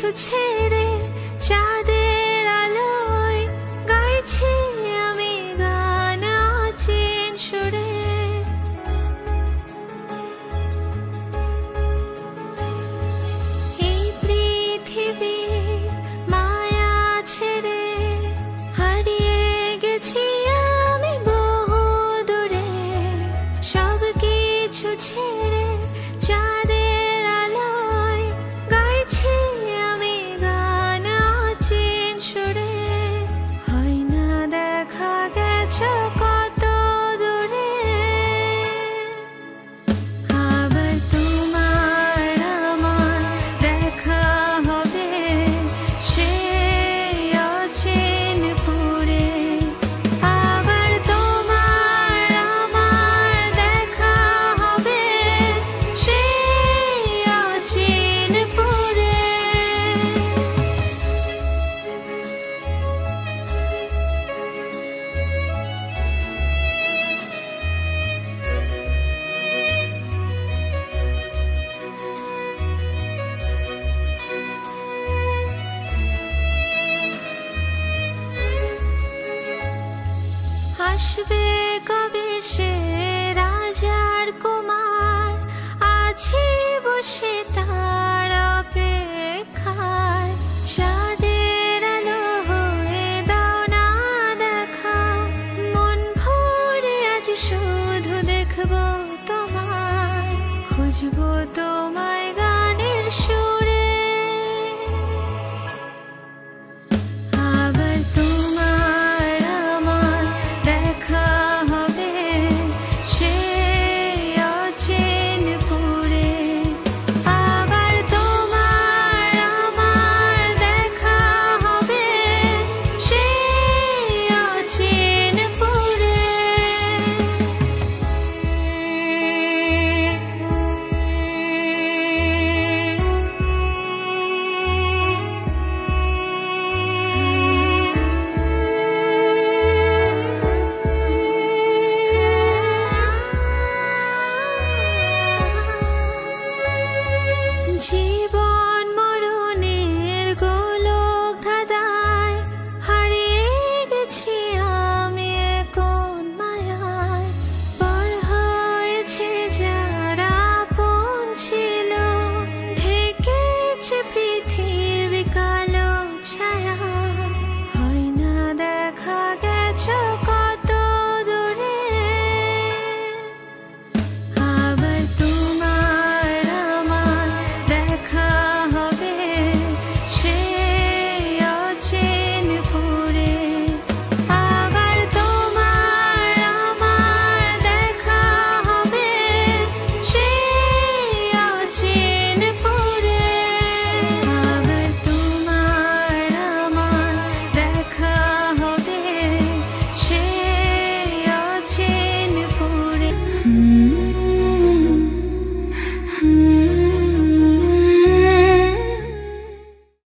কিছু ছেড়ে চাঁদের আলোয় গাইছি আমি গান আছেন সুরে। এই পৃথিবীর মায়া ছেড়ে হারিয়ে গেছি আমি বহু দূরে সব কিছু ছেড়ে আসবে কবে সে রাজার কুমার? আছে বসে তার চাঁদের দেখা। মন ভরে আজ শুধু দেখব তোমায়। খুঁজবো তোমায় গানের সুর